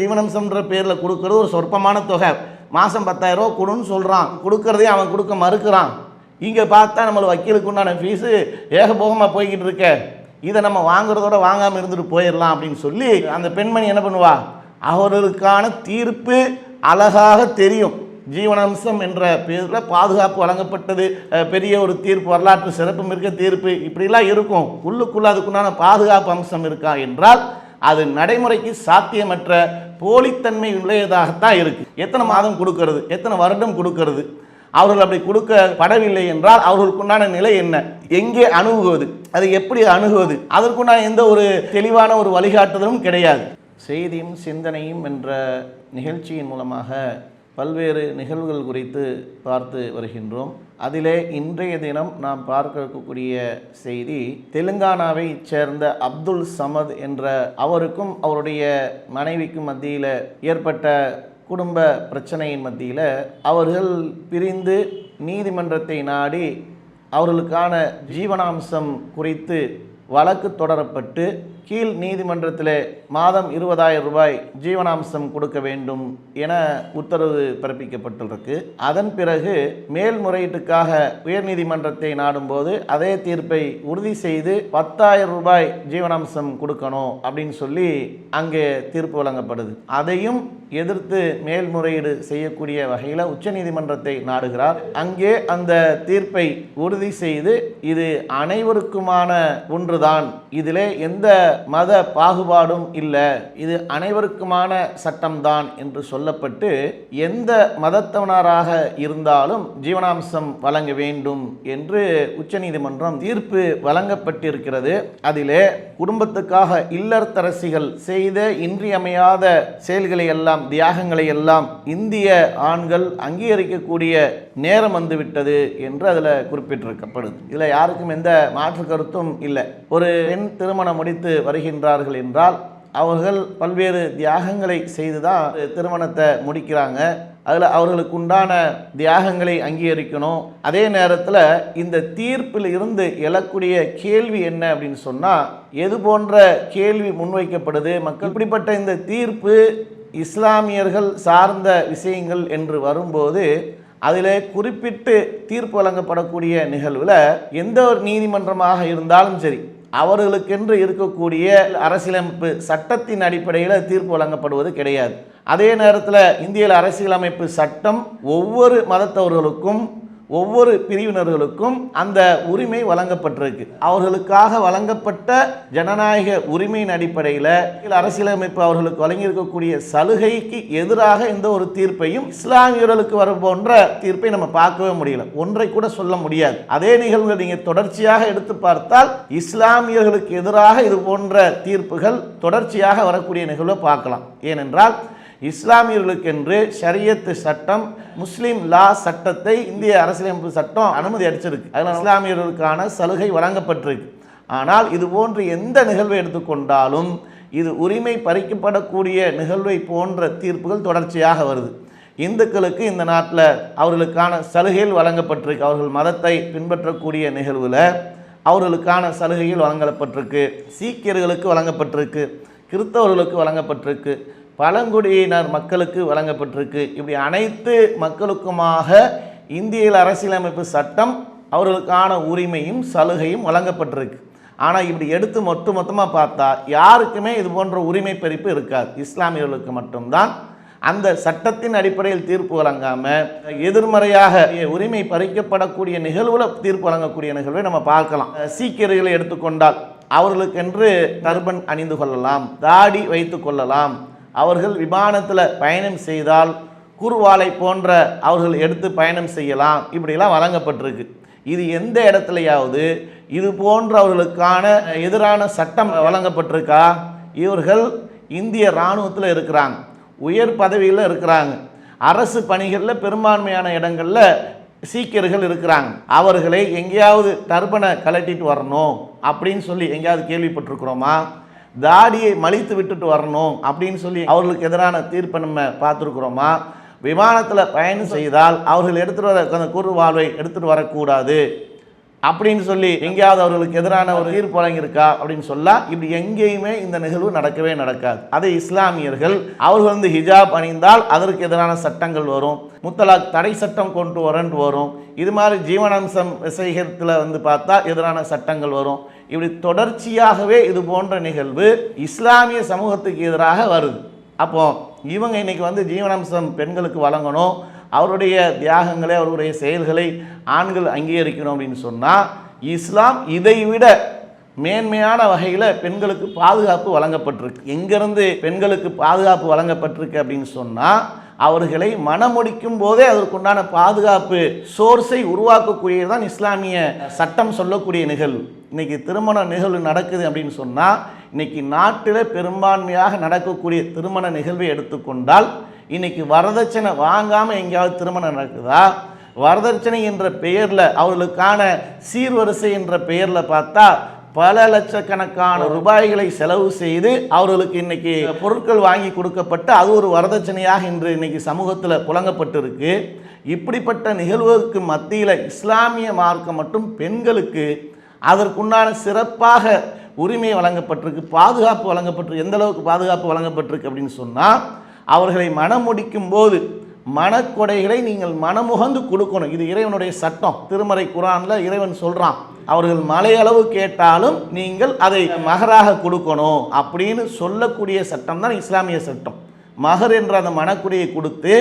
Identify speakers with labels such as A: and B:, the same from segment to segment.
A: ஜீவனம்சம்ன்ற பேரில் கொடுக்கறது ஒரு சொற்பமான தொகை. மாதம் பத்தாயிரம் ரூபா கொடுன்னு சொல்கிறான் கொடுக்கறதையும் அவன் கொடுக்க மறுக்கிறான். இங்கே பார்த்தா நம்மளை வக்கீலுக்கு உண்டான ஃபீஸு ஏகபோகமாக போய்கிட்டு இருக்க. இதை நம்ம வாங்குறதோட வாங்காமல் இருந்துட்டு போயிடலாம் அப்படின்னு சொல்லி அந்த பெண்மணி என்ன பண்ணுவா? அவர்களுக்கான தீர்ப்பு அழகாக தெரியும். ஜீவனம்சம் என்ற பேரில் பாதுகாப்பு வழங்கப்பட்டது. பெரிய ஒரு தீர்ப்பு வரலாற்று சிறப்பு மிக்க தீர்ப்பு. இப்படிலாம் இருக்கும். உள்ளுக்குள்ள அதுக்குண்டான பாதுகாப்பு அம்சம் இருக்கா? என்றால் அது நடைமுறைக்கு சாத்தியமற்ற போலித்தன்மை உடையதாகத்தான் இருக்குது எத்தனை மாதம் கொடுக்கறது? எத்தனை வருடம் கொடுக்கறது? அவர்கள் அப்படி கொடுக்கப்படவில்லை என்றால் அவர்களுக்குண்டான நிலை என்ன? எங்கே அணுகுவது? அதை எப்படி அணுகுவது? அதற்குண்டான எந்த ஒரு தெளிவான ஒரு வழிகாட்டுதலும் கிடையாது. செய்தியும் சிந்தனையும் என்ற நிகழ்ச்சியின் மூலமாக பல்வேறு நிகழ்வுகள் குறித்து பார்த்து வருகின்றோம். அதிலே இன்றைய தினம் நாம் பார்க்கக்கூடிய செய்தி தெலுங்கானாவை சேர்ந்த அப்துல் சமத் என்ற அவருக்கும் அவருடைய மனைவிக்கும் மத்தியில் ஏற்பட்ட குடும்ப பிரச்சனையின் மத்தியில் அவர்கள் பிரிந்து நீதிமன்றத்தை நாடி அவர்களுக்கான ஜீவனாம்சம் குறித்து வழக்கு தொடரப்பட்டு கீழ் நீதிமன்றத்தில் மாதம் இருபதாயிரம் ரூபாய் ஜீவனாம்சம் கொடுக்க வேண்டும் என உத்தரவு பிறப்பிக்கப்பட்டிருக்கு. அதன் பிறகு மேல்முறையீட்டுக்காக உயர்நீதிமன்றத்தை நாடும்போது அதே தீர்ப்பை உறுதி செய்து பத்தாயிரம் ரூபாய் ஜீவனாம்சம் கொடுக்கணும் அப்படின்னு சொல்லி அங்கே தீர்ப்பு வழங்கப்படுது. அதையும் எதிர்த்து மேல்முறையீடு செய்யக்கூடிய வகையில் உச்சநீதிமன்றத்தை நாடுகிறார். அங்கே அந்த தீர்ப்பை உறுதி செய்து இது அனைவருக்குமான ஒன்றுதான். இதிலே எந்த மத பாகுபாடும் இல்லை. இது அனைவருக்குமான சட்டம்தான் என்று சொல்லப்பட்டு எந்த மதத்தவனராக இருந்தாலும் ஜீவனாம்சம் வழங்க வேண்டும் என்று உச்சநீதிமன்றம் தீர்ப்பு வழங்கப்பட்டிருக்கிறது. அதிலே குடும்பத்துக்காக இல்லறத்தரசிகள் செய்த இன்றியமையாத செயல்களை எல்லாம் தியாகங்களை எல்லாம் இந்திய ஆண்கள் அங்கீகரிக்கக்கூடிய நேரம் வந்துவிட்டது என்று அதில் குறிப்பிட்டிருக்கப்படுது. இதில் யாருக்கும் எந்த மாற்று கருத்தும் இல்லை. ஒரு பெண் திருமணம் முடித்து வருகின்றார்கள் என்றால் அவர்கள் பல்வேறு தியாகங்களை செய்து தான் திருமணத்தை முடிக்கிறாங்க. அதில் அவர்களுக்கு உண்டான தியாகங்களை அங்கீகரிக்கணும். அதே நேரத்தில் இந்த தீர்ப்பில் இருந்து எழக்கூடிய கேள்வி என்ன அப்படின்னு சொன்னால் எது போன்ற கேள்வி முன்வைக்கப்படுது மக்கள் இப்படிப்பட்ட இந்த தீர்ப்பு இஸ்லாமியர்கள் சார்ந்த விஷயங்கள் என்று வரும்போது அதில் குறிப்பிட்டு தீர்ப்பு வழங்கப்படக்கூடிய நிகழ்வில் எந்த ஒரு நீதிமன்றமாக இருந்தாலும் சரி அவர்களுக்கென்று இருக்கக்கூடிய அரசியலமைப்பு சட்டத்தின் அடிப்படையில் தீர்ப்பு வழங்கப்படுவது கிடையாது. அதே நேரத்தில் இந்திய அரசியலமைப்பு சட்டம் ஒவ்வொரு மதத்தவர்களுக்கும் ஒவ்வொரு பிரிவினர்களுக்கும் அந்த உரிமை வழங்கப்பட்டிருக்கு. அவர்களுக்காக வழங்கப்பட்ட ஜனநாயக உரிமையின் அடிப்படையில் அரசியலமைப்பு அவர்களுக்கு வழங்கியிருக்கக்கூடிய சலுகைக்கு எதிராக எந்த ஒரு தீர்ப்பையும் இஸ்லாமியர்களுக்கு வரும் போன்ற தீர்ப்பை நம்ம பார்க்கவே முடியல. ஒன்றை கூட சொல்ல முடியாது. அதே நிகழ்வுகள் நீங்கள் தொடர்ச்சியாக எடுத்து பார்த்தால் இஸ்லாமியர்களுக்கு எதிராக இது போன்ற தீர்ப்புகள் தொடர்ச்சியாக வரக்கூடிய நிகழ்வை பார்க்கலாம். ஏனென்றால் இஸ்லாமியர்களுக்கென்று ஷரியத்து சட்டம் முஸ்லீம் லா சட்டத்தை இந்திய அரசியலமைப்பு சட்டம் அனுமதி அடிச்சிருக்கு அதில் இஸ்லாமியர்களுக்கான சலுகை வழங்கப்பட்டிருக்கு. ஆனால் இது போன்று எந்த நிகழ்வை எடுத்துக்கொண்டாலும் இது உரிமை பறிக்கப்படக்கூடிய நிகழ்வை போன்ற தீர்ப்புகள் தொடர்ச்சியாக வருது. இந்துக்களுக்கு இந்த நாட்டில் அவர்களுக்கான சலுகைகள் வழங்கப்பட்டிருக்கு. அவர்கள் மதத்தை பின்பற்றக்கூடிய நிகழ்வில் அவர்களுக்கான சலுகைகள் வழங்கப்பட்டிருக்கு. சீக்கியர்களுக்கு வழங்கப்பட்டிருக்கு. கிறிஸ்தவர்களுக்கு வழங்கப்பட்டிருக்கு. பழங்குடியினர் மக்களுக்கு வழங்கப்பட்டிருக்கு. இப்படி அனைத்து மக்களுக்குமாக இந்தியில் அரசியலமைப்பு சட்டம் அவர்களுக்கான உரிமையும் சலுகையும் வழங்கப்பட்டிருக்கு. ஆனால் இப்படி எடுத்து மொத்த மொத்தமாக பார்த்தா யாருக்குமே இது போன்ற உரிமை பறிப்பு இருக்காது. இஸ்லாமியர்களுக்கு மட்டும்தான். அந்த சட்டத்தின் அடிப்படையில் தீர்ப்பு வழங்காமல் எதிர்மறையாக உரிமை பறிக்கப்படக்கூடிய நிகழ்வில் தீர்ப்பு வழங்கக்கூடிய நிகழ்வை நம்ம பார்க்கலாம். சீக்கியர்களை எடுத்துக்கொண்டால் அவர்களுக்கென்று டர்பன் அணிந்து கொள்ளலாம் தாடி வைத்து கொள்ளலாம். அவர்கள் விமானத்தில் பயணம் செய்தால் குருவாலை போன்ற அவர்கள் எடுத்து பயணம் செய்யலாம். இப்படிலாம் வழங்கப்பட்டிருக்கு. இது எந்த இடத்துலையாவது இது போன்ற அவர்களுக்கான எதிரான சட்டம் வழங்கப்பட்டிருக்கா? இவர்கள் இந்திய இராணுவத்தில் இருக்கிறாங்க. உயர் பதவியில் இருக்கிறாங்க. அரசு பணிகளில் பெரும்பான்மையான இடங்களில் சீக்கியர்கள் இருக்கிறாங்க. அவர்களை எங்கேயாவது டர்பனை கலட்டிட்டு வரணும் அப்படின்னு சொல்லி எங்கேயாவது கேள்விப்பட்டிருக்கிறோமா? தாடியை மலித்து விட்டுட்டு வரணும் அப்படின்னு சொல்லி அவர்களுக்கு எதிரான தீர்ப்பை நம்ம பார்த்துருக்குறோமா? விமானத்தில் பயணம் செய்தால் அவர்கள் எடுத்துகிட்டு வர அந்த குறுவாழ்வை எடுத்துகிட்டு வரக்கூடாது. அப்படின்னு சொல்லி எங்கேயாவது அவர்களுக்கு எதிரான ஒரு தீர்ப்பு வழங்கியிருக்கா? அப்படின்னு சொல்லா இப்படி எங்கேயுமே இந்த நிகழ்வு நடக்கவே நடக்காது. அதே இஸ்லாமியர்கள் அவர்கள் வந்து ஹிஜாப் அணிந்தால் அதற்கு எதிரான சட்டங்கள் வரும். முத்தலாக் தடை சட்டம் கொண்டு வரன்ட்டு வரும். இது மாதிரி ஜீவனாம்சம் விசேகத்தில் வந்து பார்த்தா எதிரான சட்டங்கள் வரும். இப்படி தொடர்ச்சியாகவே இது போன்ற நிகழ்வு இஸ்லாமிய சமூகத்துக்கு எதிராக வருது. அப்போ இவங்க இன்னைக்கு வந்து ஜீவனாம்சம் பெண்களுக்கு வழங்கணும் அவருடைய தியாகங்களை அவருடைய செயல்களை ஆண்கள் அங்கீகரிக்கணும் அப்படின்னு சொன்னால் இஸ்லாம் இதை விட மேன்மையான வகையில் பெண்களுக்கு பாதுகாப்பு வழங்கப்பட்டிருக்கு. எங்கேருந்து பெண்களுக்கு பாதுகாப்பு வழங்கப்பட்டிருக்கு அப்படின்னு சொன்னால் அவர்களை மனமுடிக்கும் போதே அதற்குண்டான பாதுகாப்பு சோர்ஸை உருவாக்கக்கூடியது தான் இஸ்லாமிய சட்டம் சொல்லக்கூடிய நிகழ்வு. இன்னைக்கு திருமண நிகழ்வு நடக்குது அப்படின்னு சொன்னால் இன்னைக்கு நாட்டில் பெரும்பான்மையாக நடக்கக்கூடிய திருமண நிகழ்வை எடுத்துக்கொண்டால் இன்னைக்கு வரதட்சணை வாங்காமல் எங்கேயாவது திருமணம் நடக்குதா? வரதட்சணை என்ற பெயரில் அவர்களுக்கான சீர்வரிசை என்ற பெயரில் பார்த்தா பல லட்சக்கணக்கான ரூபாய்களை செலவு செய்து அவர்களுக்கு இன்னைக்கு பொருட்கள் வாங்கி கொடுக்கப்பட்டு அது ஒரு வரதட்சணையாக இன்று இன்னைக்கு சமூகத்தில் புழங்கப்பட்டிருக்கு. இப்படிப்பட்ட நிகழ்வுக்கு மத்தியில் இஸ்லாமிய மார்க்கம் மற்றும் பெண்களுக்கு அதற்குண்டான சிறப்பாக உரிமை வழங்கப்பட்டிருக்கு பாதுகாப்பு வழங்கப்பட்டிருக்கு. எந்த அளவுக்கு பாதுகாப்பு வழங்கப்பட்டிருக்கு அப்படின்னு சொன்னால் அவர்களை மனமுடிக்கும் போது மனக்கொடைகளை நீங்கள் மனமுகந்து கொடுக்கணும். இது இறைவனுடைய சட்டம். திருமறை குரானில் இறைவன் சொல்கிறான் அவர்கள் மலையளவு கேட்டாலும் நீங்கள் அதை மகராக கொடுக்கணும் அப்படின்னு சொல்லக்கூடிய சட்டம் தான் இஸ்லாமிய சட்டம். மகர் என்ற அந்த மணக்குடையை கொடுத்து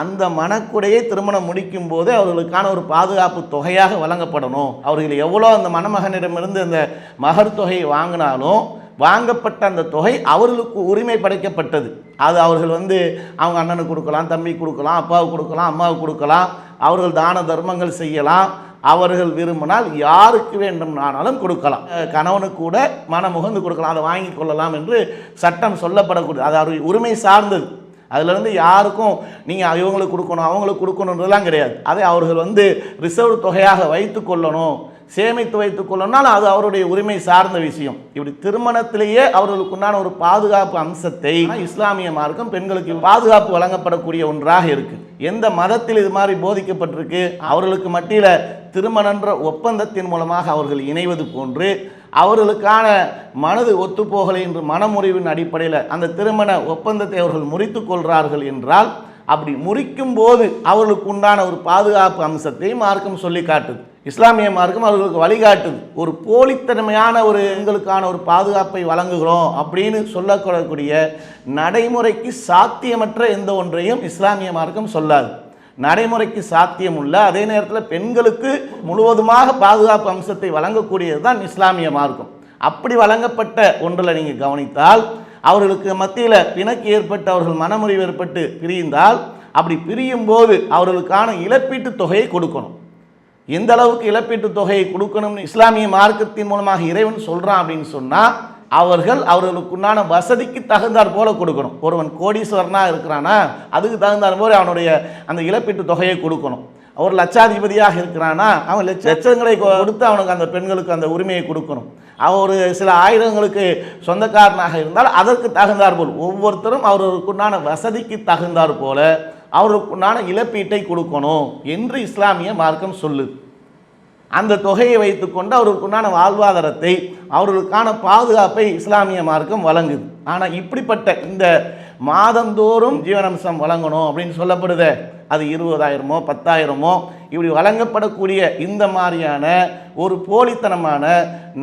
A: அந்த மணக்குடையை திருமணம் முடிக்கும் போது அவர்களுக்கான ஒரு பாதுகாப்பு தொகையாக வழங்கப்படணும். அவர்கள் எவ்வளோ அந்த மணமகனிடமிருந்து அந்த மகர் தொகையை வாங்கினாலும் வாங்கப்பட்ட அந்த தொகை அவர்களுக்கு உரிமை படைக்கப்பட்டது அது அவர்கள் வந்து அவங்க அண்ணனுக்கு கொடுக்கலாம் தம்பி கொடுக்கலாம் அப்பாவுக்கு கொடுக்கலாம் அம்மாவுக்கு கொடுக்கலாம் அவர்கள் தான தர்மங்கள் செய்யலாம் அவர்கள் விரும்பினால் யாருக்கு வேண்டுமானாலும் கொடுக்கலாம். கணவனு கூட மனமுகந்து கொடுக்கலாம். அதை வாங்கி கொள்ளலாம் என்று சட்டம் சொல்லப்படக்கூடியது அது அவருடைய உரிமை சார்ந்தது. அதுலேருந்து யாருக்கும் நீங்கள் இவங்களுக்கு கொடுக்கணும் அவங்களுக்கு கொடுக்கணுன்றதெல்லாம் கிடையாது. அதை அவர்கள் வந்து ரிசர்வ் தொகையாக வைத்து கொள்ளணும். சேமித்து வைத்துக் கொள்ளணும்னால் அது அவருடைய உரிமை சார்ந்த விஷயம். இப்படி திருமணத்திலேயே அவர்களுக்குண்டான ஒரு பாதுகாப்பு அம்சத்தை இஸ்லாமிய மார்க்கம் பெண்களுக்கு பாதுகாப்பு வழங்கப்படக்கூடிய ஒன்றாக இருக்கு. எந்த மதத்தில் இது மாதிரி போதிக்கப்பட்டிருக்கு? அவர்களுக்கு மத்தியில் திருமணன்ற ஒப்பந்தத்தின் மூலமாக அவர்கள் இணைவது போன்று அவர்களுக்கான மனது ஒத்துப்போகலை என்று மனமுறிவின் அடிப்படையில் அந்த திருமண ஒப்பந்தத்தை அவர்கள் முறித்து கொள்கிறார்கள் என்றால் அப்படி முறிக்கும் போது அவர்களுக்கு உண்டான ஒரு பாதுகாப்பு அம்சத்தை மார்க்கம் சொல்லி காட்டுது. இஸ்லாமிய மார்க்கம் அவர்களுக்கு வழிகாட்டுது. ஒரு போலித்தன்மையான ஒரு எங்களுக்கான ஒரு பாதுகாப்பை வழங்குகிறோம் அப்படின்னு சொல்லக்கூடக்கூடிய நடைமுறைக்கு சாத்தியமற்ற எந்த ஒன்றையும் இஸ்லாமிய மார்க்கம் சொல்லாது. நடைமுறைக்கு சாத்தியம் உள்ள அதே நேரத்தில் பெண்களுக்கு முழுவதுமாக பாதுகாப்பு அம்சத்தை வழங்கக்கூடியது தான் இஸ்லாமிய மார்க்கம். அப்படி வழங்கப்பட்ட ஒன்றில் நீங்கள் கவனித்தால் அவர்களுக்கு மத்தியில் பிணக்கு ஏற்பட்டு அவர்கள் மனமுறிவு ஏற்பட்டு பிரிந்தால் அப்படி பிரியும் போது அவர்களுக்கான இழப்பீட்டுத் தொகையை கொடுக்கணும். எந்த அளவுக்கு இழப்பீட்டுத் தொகையை கொடுக்கணும்னு இஸ்லாமிய மார்க்கத்தின் மூலமாக இறைவன் சொல்கிறான் அப்படின்னு சொன்னால் அவர்கள் அவர்களுக்குண்டான வசதிக்கு தகுந்தாற் போல கொடுக்கணும். ஒருவன் கோடீஸ்வரனா இருக்கிறானா அதுக்கு தகுந்தாற் போல அவனுடைய அந்த இழப்பீட்டு தொகையை கொடுக்கணும். ஒரு லட்சாதிபதியாக இருக்கிறானா? அவன் லட்ச லட்சங்களை கொடுத்து அவனுக்கு அந்த பெண்களுக்கு அந்த உரிமையை கொடுக்கணும். அவன் ஒரு சில ஆயிரங்களுக்கு சொந்தக்காரனாக இருந்தால் அதற்கு தகுந்தாற் போல். ஒவ்வொருத்தரும் அவர்களுக்குண்டான வசதிக்கு தகுந்தாற் போல அவர்களுக்குண்டான இழப்பீட்டை கொடுக்கணும் என்று இஸ்லாமிய மார்க்கம் சொல்லுது. அந்த தொகையை வைத்துக்கொண்டு அவர்களுக்குண்டான வாழ்வாதாரத்தை அவர்களுக்கான பாதுகாப்பை இஸ்லாமிய மார்க்கம் வழங்குது. ஆனால் இப்படிப்பட்ட இந்த மாதந்தோறும் ஜீவனம்சம் வழங்கணும் அப்படின்னு சொல்லப்படுது. அது இருபதாயிரமோ பத்தாயிரமோ இப்படி வழங்கப்படக்கூடிய இந்த மாதிரியான ஒரு போலித்தனமான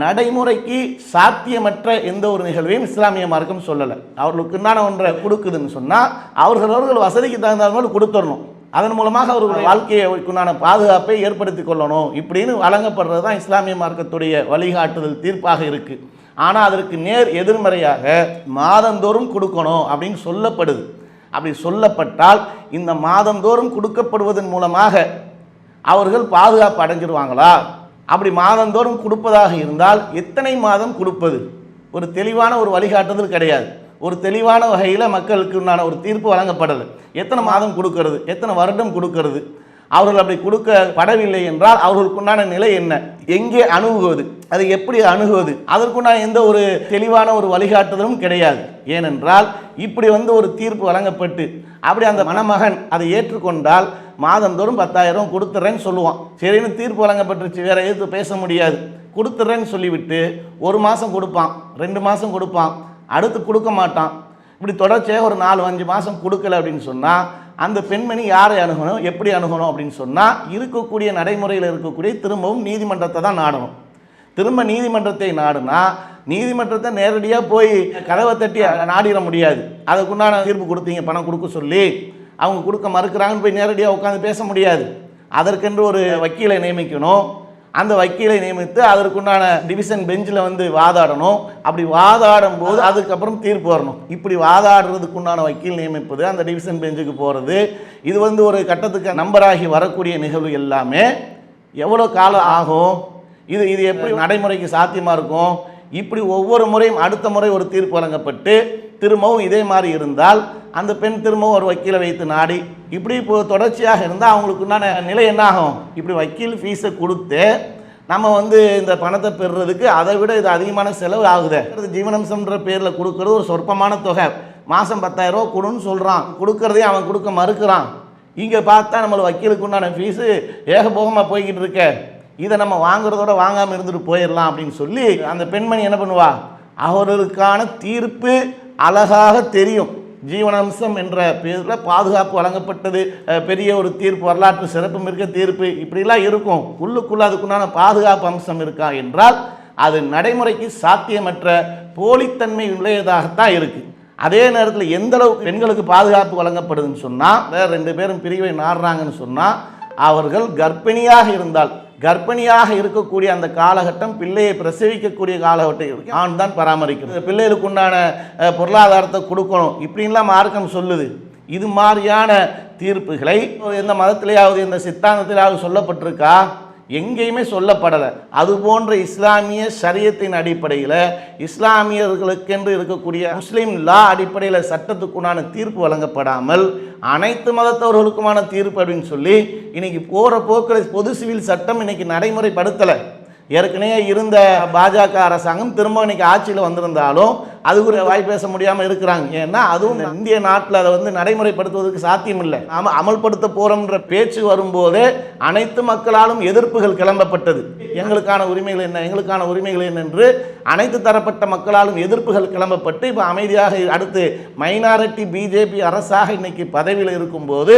A: நடைமுறைக்கு சாத்தியமற்ற எந்த ஒரு நிகழ்வையும் இஸ்லாமிய மார்க்கம் சொல்லலை. அவர்களுக்கு உண்டான ஒன்றை கொடுக்குதுன்னு சொன்னால் அவர்கள் அவர்கள் வசதிக்கு தகுந்த மாதிரி கொடுத்துடணும். அதன் மூலமாக அவர்கள் வாழ்க்கையுக்குண்டான பாதுகாப்பை ஏற்படுத்தி கொள்ளணும். இப்படின்னு வழங்கப்படுறது தான் இஸ்லாமிய மார்க்கத்துடைய வழிகாட்டுதல் தீர்ப்பாக இருக்குது ஆனால் அதற்கு நேர் எதிர்மறையாக மாதந்தோறும் கொடுக்கணும் அப்படின்னு சொல்லப்படுது. அப்படி சொல்லப்பட்டால் இந்த மாதந்தோறும் கொடுக்கப்படுவதன் மூலமாக அவர்கள் பாதுகாப்பு அடைஞ்சிருவாங்களா? அப்படி மாதந்தோறும் கொடுப்பதாக இருந்தால் எத்தனை மாதம் கொடுப்பது? ஒரு தெளிவான ஒரு வழிகாட்டுதல் கிடையாது. ஒரு தெளிவான வகையில் மக்களுக்கு உண்டான ஒரு தீர்ப்பு வழங்கப்படலை எத்தனை மாதம் கொடுக்கறது? எத்தனை வருடம் கொடுக்கறது? அவர்கள் அப்படி கொடுக்கப்படவில்லை என்றால் அவர்களுக்குண்டான நிலை என்ன? எங்கே அணுகுவது? அதை எப்படி அணுகுவது? அதற்குண்டான எந்த ஒரு தெளிவான ஒரு வழிகாட்டுதலும் கிடையாது. ஏனென்றால் இப்படி வந்து ஒரு தீர்ப்பு வழங்கப்பட்டு அப்படி அந்த மணமகன் அதை ஏற்றுக்கொண்டால் மாதந்தோறும் பத்தாயிரம் கொடுத்துட்றேன்னு சொல்லுவான். சரின்னு தீர்ப்பு வழங்கப்பட்டுருச்சு வேற எதுவும் பேச முடியாது. கொடுத்துட்றேன்னு சொல்லிவிட்டு ஒரு மாதம் கொடுப்பான் ரெண்டு மாதம் கொடுப்பான் அடுத்து கொடுக்க மாட்டான். இப்படி தொடர்ச்சியாக ஒரு நாலு அஞ்சு மாதம் கொடுக்கல அப்படின்னு சொன்னால் அந்த பெண்மணி யாரை அணுகணும் எப்படி அணுகணும் அப்படின்னு சொன்னால் இருக்கக்கூடிய நடைமுறையில் இருக்கக்கூடிய திரும்பவும் நீதிமன்றத்தை தான் நாடணும். திரும்ப நீதிமன்றத்தை நாடுனா நீதிமன்றத்தை நேரடியாக போய் கதவை தட்டி நாடிட முடியாது. அதுக்குண்டான தீர்ப்பு கொடுத்தீங்க பணம் கொடுக்க சொல்லி அவங்க கொடுக்க மறுக்கிறாங்கன்னு போய் நேரடியாக உட்காந்து பேச முடியாது. அதற்கென்று ஒரு வக்கீலை நியமிக்கணும். அந்த வக்கீலை நியமித்து அதற்குண்டான டிவிஷன் பெஞ்சில் வந்து வாதாடணும். அப்படி வாதாடும் போது அதுக்கப்புறம் தீர்ப்பு வரணும். இப்படி வாதாடுறதுக்குண்டான வக்கீல் நியமிப்பது அந்த டிவிஷன் பெஞ்சுக்கு போகிறது இது வந்து ஒரு கட்டத்துக்கு நம்பராகி வரக்கூடிய நிகழ்வு எல்லாமே எவ்வளோ காலம் ஆகும்? இது இது எப்படி நடைமுறைக்கு சாத்தியமாக இருக்கும்? இப்படி ஒவ்வொரு முறையும் அடுத்த முறை ஒரு தீர்ப்பு வழங்கப்பட்டு திரும்பவும் இதே மாதிரி இருந்தால் அந்த பெண் திரும்பவும் ஒரு வக்கீலை வைத்து நாடி இப்படி இப்போ தொடர்ச்சியாக இருந்தால் அவங்களுக்கு உண்டான நிலை என்ன ஆகும் இப்படி வக்கீல் ஃபீஸை கொடுத்து நம்ம வந்து இந்த பணத்தை பெறுறதுக்கு அதை விட இது அதிகமான செலவு ஆகுது. ஜீவனம்சம்ன்ற பேரில் கொடுக்கறது ஒரு சொற்பமான தொகை. மாதம் பத்தாயிரம் ரூபா கொடுன்னு சொல்கிறான் கொடுக்கறதையும் அவன் கொடுக்க மறுக்கிறான். இங்கே பார்த்தா நம்மளை வக்கீலுக்கு உண்டான ஃபீஸு ஏகபோகமாக போய்கிட்டு இருக்க. இதை நம்ம வாங்குறதோட வாங்காமல் இருந்துட்டு போயிடலாம் அப்படின்னு சொல்லி அந்த பெண்மணி என்ன பண்ணுவா? அவர்களுக்கான தீர்ப்பு அழகாக தெரியும். ஜீவனம்சம் என்ற பேரில் பாதுகாப்பு வழங்கப்பட்டது. பெரிய ஒரு தீர்ப்பு வரலாற்று சிறப்புமிக்க தீர்ப்பு. இப்படிலாம் இருக்கும். உள்ளுக்குள்ள அதுக்குண்டான பாதுகாப்பு அம்சம் இருக்கா என்றால் அது நடைமுறைக்கு சாத்தியமற்ற போலித்தன்மை உள்ளதாகத்தான் இருக்குது அதே நேரத்தில் எந்தளவுக்கு பெண்களுக்கு பாதுகாப்பு வழங்கப்படுதுன்னு சொன்னால் வேற ரெண்டு பேரும் பிரிவை நாடுறாங்கன்னு சொன்னால் அவர்கள் கர்ப்பிணியாக இருந்தால் கர்ப்பிணியாக இருக்கக்கூடிய அந்த காலகட்டம் பிள்ளையை பிரசவிக்கக்கூடிய காலகட்டம் ஆண் தான் பராமரிக்கிறது. பிள்ளைகளுக்கு உண்டான பொருளாதாரத்தை கொடுக்கணும். இப்படின்லாம் மார்க்கம் சொல்லுது. இது மாதிரியான தீர்ப்புகளை எந்த மதத்திலேயாவது எந்த சித்தாந்தத்திலாவது சொல்லப்பட்டிருக்கா? எங்கேயுமே சொல்லப்படலை. அது போன்ற இஸ்லாமிய சரியத்தின் அடிப்படையில் இஸ்லாமியர்களுக்கென்று இருக்கக்கூடிய முஸ்லீம் லா அடிப்படையில் சட்டத்துக்குண்டான தீர்ப்பு வழங்கப்படாமல் அனைத்து மதத்தவர்களுக்குமான தீர்ப்பு அப்படின்னு சொல்லி இன்னைக்கு போகிற போக்கில் பொது சிவில் சட்டம் இன்னைக்கு நடைமுறைப்படுத்தலை. ஏற்கனவே இருந்த பாஜக அரசாங்கம் திரும்ப இன்னைக்கு ஆட்சியில் வந்திருந்தாலும் அது ஒரு வாய் பேச முடியாமல் இருக்கிறாங்க. ஏன்னா அதுவும் இந்திய நாட்டில் அதை வந்து நடைமுறைப்படுத்துவதற்கு சாத்தியம் இல்லை நாம் அமல்படுத்த போகிறோம்ன்ற பேச்சு வரும்போதே அனைத்து மக்களாலும் எதிர்ப்புகள் கிளம்பப்பட்டது. எங்களுக்கான உரிமைகள் என்ன? எங்களுக்கான உரிமைகள் என்ன என்று அனைத்து தரப்பட்ட மக்களாலும் எதிர்ப்புகள் கிளம்பப்பட்டு இப்போ அமைதியாக அடுத்து மைனாரிட்டி பிஜேபி அரசாக இன்னைக்கு பதவியில் இருக்கும்போது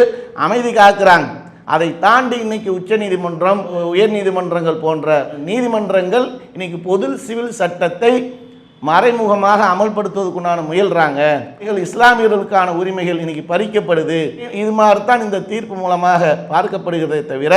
A: அமைதி காக்குறாங்க. அதை தாண்டி இன்னைக்கு உயர் உயர்நீதிமன்றங்கள் போன்ற நீதிமன்றங்கள் இன்னைக்கு பொது சிவில் சட்டத்தை மறைமுகமாக அமல்படுத்துவதற்குண்டான முயல்றாங்க. இஸ்லாமியர்களுக்கான உரிமைகள் இன்னைக்கு பறிக்கப்படுது. இது மாதிரி தான் இந்த தீர்ப்பு மூலமாக பார்க்கப்படுகிறதே தவிர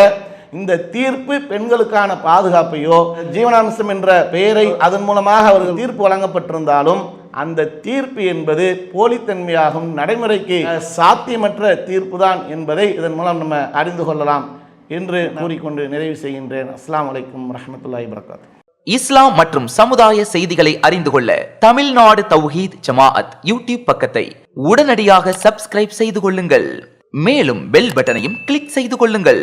A: இந்த தீர்ப்பு பெண்களுக்கான பாதுகாப்பையோ ஜீவனாம்சம் என்ற பெயரை அதன் மூலமாக அவர்கள் தீர்ப்பு வழங்கப்பட்டிருந்தாலும் அந்த தீர்ப்பு என்பது போலித்தன்மையாகும் நடைமுறைக்கு சாத்தியமற்ற தீர்ப்பு தான் என்பதை இதன் மூலம் நம்ம அறிந்து கொள்ளலாம் என்று கூறிக்கொண்டு நிறைவு செய்கின்றேன். அஸ்லாம் வலைக்கம் ரஹமத்துல்லாஹி வரகாத்து
B: இஸ்லாம் மற்றும் சமுதாய செய்திகளை அறிந்து கொள்ள தமிழ்நாடு தௌஹீத் ஜமாஅத் யூடியூப் பக்கத்தை உடனடியாக சப்ஸ்கிரைப் செய்து கொள்ளுங்கள். மேலும் பெல் பட்டனையும் கிளிக் செய்து கொள்ளுங்கள்.